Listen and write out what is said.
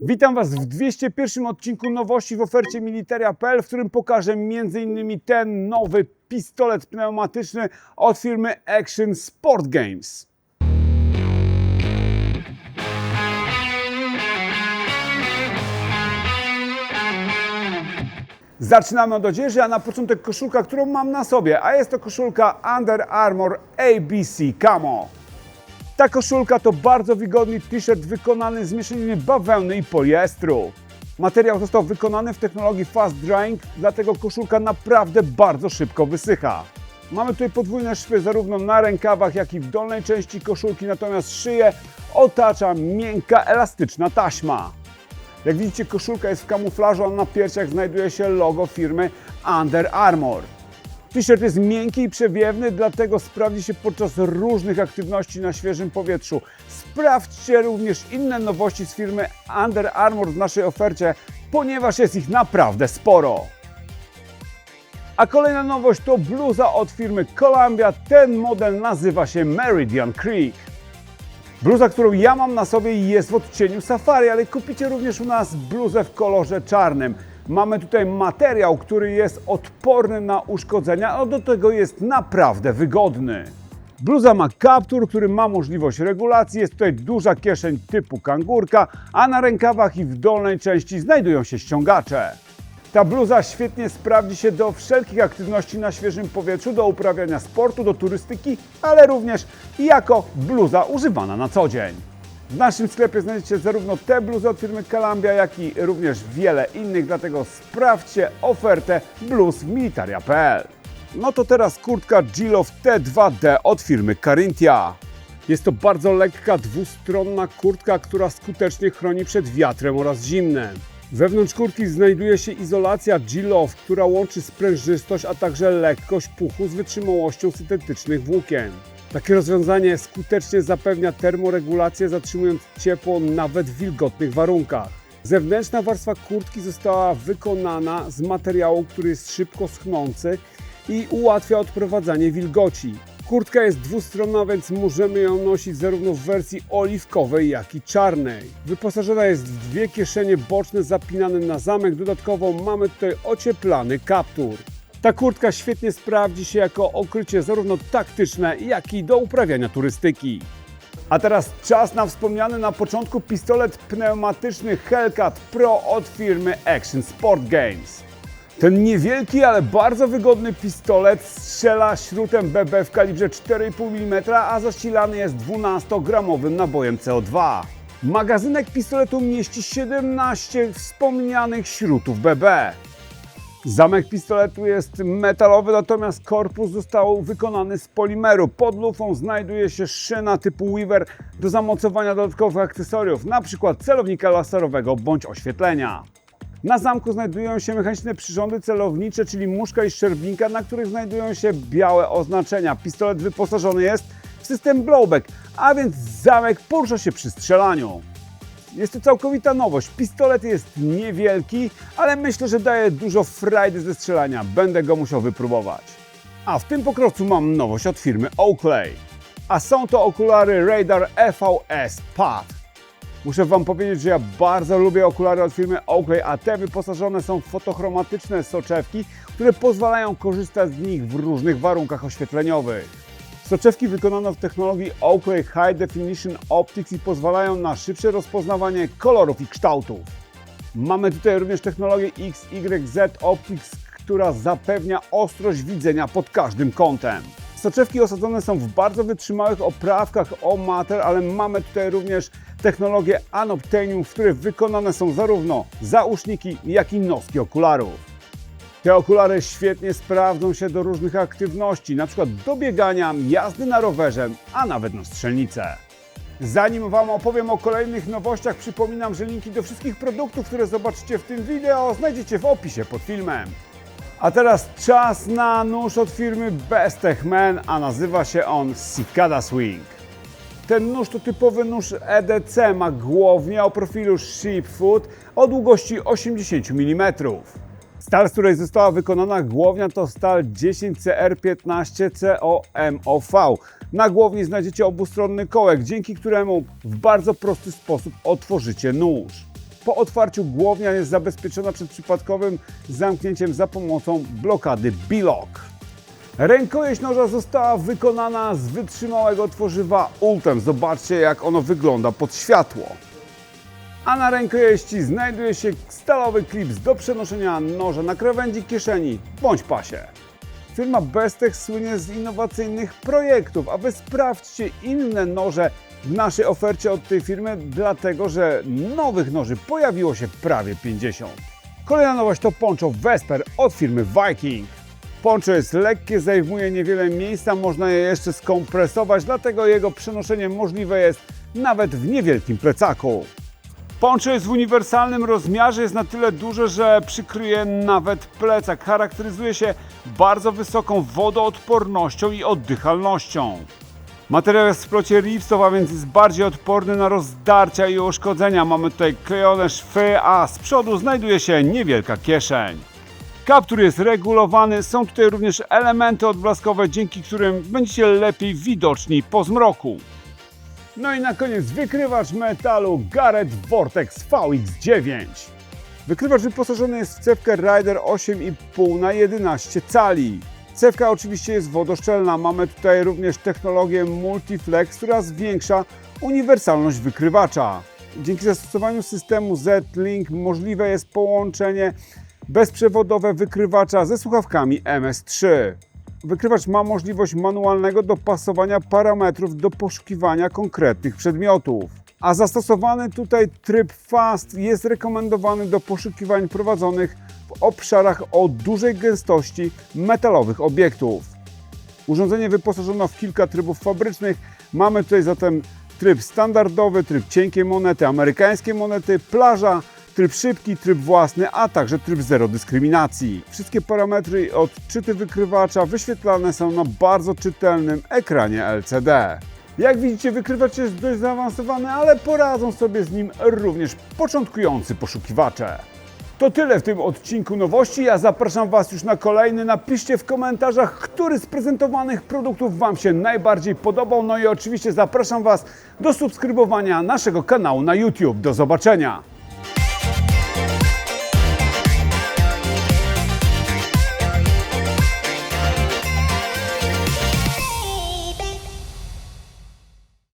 Witam Was w 201 odcinku nowości w ofercie Militaria.pl, w którym pokażę m.in. ten nowy pistolet pneumatyczny od firmy Action Sport Games. Zaczynamy od odzieży, a na początek koszulka, którą mam na sobie, a jest to koszulka Under Armour ABC Camo. Ta koszulka to bardzo wygodny t-shirt wykonany z mieszaniny bawełny i poliestru. Materiał został wykonany w technologii fast drying, dlatego koszulka naprawdę bardzo szybko wysycha. Mamy tutaj podwójne szwy zarówno na rękawach, jak i w dolnej części koszulki, natomiast szyję otacza miękka, elastyczna taśma. Jak widzicie, koszulka jest w kamuflażu, a na piersiach znajduje się logo firmy Under Armour. T-shirt jest miękki i przewiewny, dlatego sprawdzi się podczas różnych aktywności na świeżym powietrzu. Sprawdźcie również inne nowości z firmy Under Armour w naszej ofercie, ponieważ jest ich naprawdę sporo. A kolejna nowość to bluza od firmy Columbia. Ten model nazywa się Meridian Creek. Bluza, którą ja mam na sobie jest w odcieniu safari, ale kupicie również u nas bluzę w kolorze czarnym. Mamy tutaj materiał, który jest odporny na uszkodzenia, a do tego jest naprawdę wygodny. Bluza ma kaptur, który ma możliwość regulacji. Jest tutaj duża kieszeń typu kangurka, a na rękawach i w dolnej części znajdują się ściągacze. Ta bluza świetnie sprawdzi się do wszelkich aktywności na świeżym powietrzu, do uprawiania sportu, do turystyki, ale również jako bluza używana na co dzień. W naszym sklepie znajdziecie zarówno te bluzy od firmy Columbia, jak i również wiele innych, dlatego sprawdźcie ofertę bluz w militaria.pl. No to teraz kurtka Gilov T2D od firmy Carinthia. Jest to bardzo lekka, dwustronna kurtka, która skutecznie chroni przed wiatrem oraz zimnem. Wewnątrz kurtki znajduje się izolacja G-Love, która łączy sprężystość, a także lekkość puchu z wytrzymałością syntetycznych włókien. Takie rozwiązanie skutecznie zapewnia termoregulację, zatrzymując ciepło nawet w wilgotnych warunkach. Zewnętrzna warstwa kurtki została wykonana z materiału, który jest szybko schnący i ułatwia odprowadzanie wilgoci. Kurtka jest dwustronna, więc możemy ją nosić zarówno w wersji oliwkowej, jak i czarnej. Wyposażona jest w dwie kieszenie boczne zapinane na zamek. Dodatkowo mamy tutaj ocieplany kaptur. Ta kurtka świetnie sprawdzi się jako okrycie zarówno taktyczne, jak i do uprawiania turystyki. A teraz czas na wspomniany na początku pistolet pneumatyczny Hellcat Pro od firmy Action Sport Games. Ten niewielki, ale bardzo wygodny pistolet strzela śrutem BB w kalibrze 4,5 mm, a zasilany jest 12-gramowym nabojem CO2. Magazynek pistoletu mieści 17 wspomnianych śrutów BB. Zamek pistoletu jest metalowy, natomiast korpus został wykonany z polimeru. Pod lufą znajduje się szyna typu Weaver do zamocowania dodatkowych akcesoriów, np. celownika laserowego bądź oświetlenia. Na zamku znajdują się mechaniczne przyrządy celownicze, czyli muszka i szczerbinka, na których znajdują się białe oznaczenia. Pistolet wyposażony jest w system blowback, a więc zamek porusza się przy strzelaniu. Jest to całkowita nowość. Pistolet jest niewielki, ale myślę, że daje dużo frajdy ze strzelania. Będę go musiał wypróbować. A w tym pokrowcu mam nowość od firmy Oakley. A są to okulary Radar EVS PAD. Muszę Wam powiedzieć, że ja bardzo lubię okulary od firmy Oakley, a te wyposażone są w fotochromatyczne soczewki, które pozwalają korzystać z nich w różnych warunkach oświetleniowych. Soczewki wykonano w technologii Oakley High Definition Optics i pozwalają na szybsze rozpoznawanie kolorów i kształtów. Mamy tutaj również technologię XYZ Optics, która zapewnia ostrość widzenia pod każdym kątem. Soczewki osadzone są w bardzo wytrzymałych oprawkach o mater, ale mamy tutaj również technologię Anoptenium, w której wykonane są zarówno zauszniki, jak i noski okularów. Te okulary świetnie sprawdzą się do różnych aktywności, np. do biegania, jazdy na rowerze, a nawet na strzelnicę. Zanim Wam opowiem o kolejnych nowościach, przypominam, że linki do wszystkich produktów, które zobaczycie w tym wideo, znajdziecie w opisie pod filmem. A teraz czas na nóż od firmy Bestech Man, a nazywa się on Cicada Swing. Ten nóż to typowy nóż EDC, ma głownię o profilu Sheepfoot o długości 80 mm. Stal, z której została wykonana głownia to stal 10CR15COMOV. Na głowni znajdziecie obustronny kołek, dzięki któremu w bardzo prosty sposób otworzycie nóż. Po otwarciu głownia jest zabezpieczona przed przypadkowym zamknięciem za pomocą blokady B-Lock. Rękojeść noża została wykonana z wytrzymałego tworzywa Ultem. Zobaczcie jak ono wygląda pod światło. A na rękojeści znajduje się stalowy klips do przenoszenia noża na krawędzi kieszeni bądź pasie. Firma Bestech słynie z innowacyjnych projektów, a wy sprawdźcie inne noże w naszej ofercie od tej firmy, dlatego że nowych noży pojawiło się prawie 50. Kolejna nowość to poncho Vesper od firmy Viking. Poncho jest lekkie, zajmuje niewiele miejsca, można je jeszcze skompresować, dlatego jego przenoszenie możliwe jest nawet w niewielkim plecaku. Poncho jest w uniwersalnym rozmiarze, jest na tyle duże, że przykryje nawet plecak. Charakteryzuje się bardzo wysoką wodoodpornością i oddychalnością. Materiał jest w splocie Ripstop, a więc jest bardziej odporny na rozdarcia i uszkodzenia. Mamy tutaj klejone szwy, a z przodu znajduje się niewielka kieszeń. Kaptur jest regulowany, są tutaj również elementy odblaskowe, dzięki którym będziecie lepiej widoczni po zmroku. No i na koniec wykrywacz metalu Garrett Vortex VX9. Wykrywacz wyposażony jest w cewkę Rider 8,5 na 11 cali. Cewka oczywiście jest wodoszczelna. Mamy tutaj również technologię Multiflex, która zwiększa uniwersalność wykrywacza. Dzięki zastosowaniu systemu Z-Link możliwe jest połączenie bezprzewodowe wykrywacza ze słuchawkami MS3. Wykrywacz ma możliwość manualnego dopasowania parametrów do poszukiwania konkretnych przedmiotów. A zastosowany tutaj tryb Fast jest rekomendowany do poszukiwań prowadzonych w obszarach o dużej gęstości metalowych obiektów. Urządzenie wyposażono w kilka trybów fabrycznych. Mamy tutaj zatem tryb standardowy, tryb cienkiej monety, amerykańskie monety, plaża, tryb szybki, tryb własny, a także tryb zero dyskryminacji. Wszystkie parametry i odczyty wykrywacza wyświetlane są na bardzo czytelnym ekranie LCD. Jak widzicie, wykrywacz jest dość zaawansowany, ale poradzą sobie z nim również początkujący poszukiwacze. To tyle w tym odcinku nowości. Ja zapraszam Was już na kolejny. Napiszcie w komentarzach, który z prezentowanych produktów Wam się najbardziej podobał. No i oczywiście zapraszam Was do subskrybowania naszego kanału na YouTube. Do zobaczenia!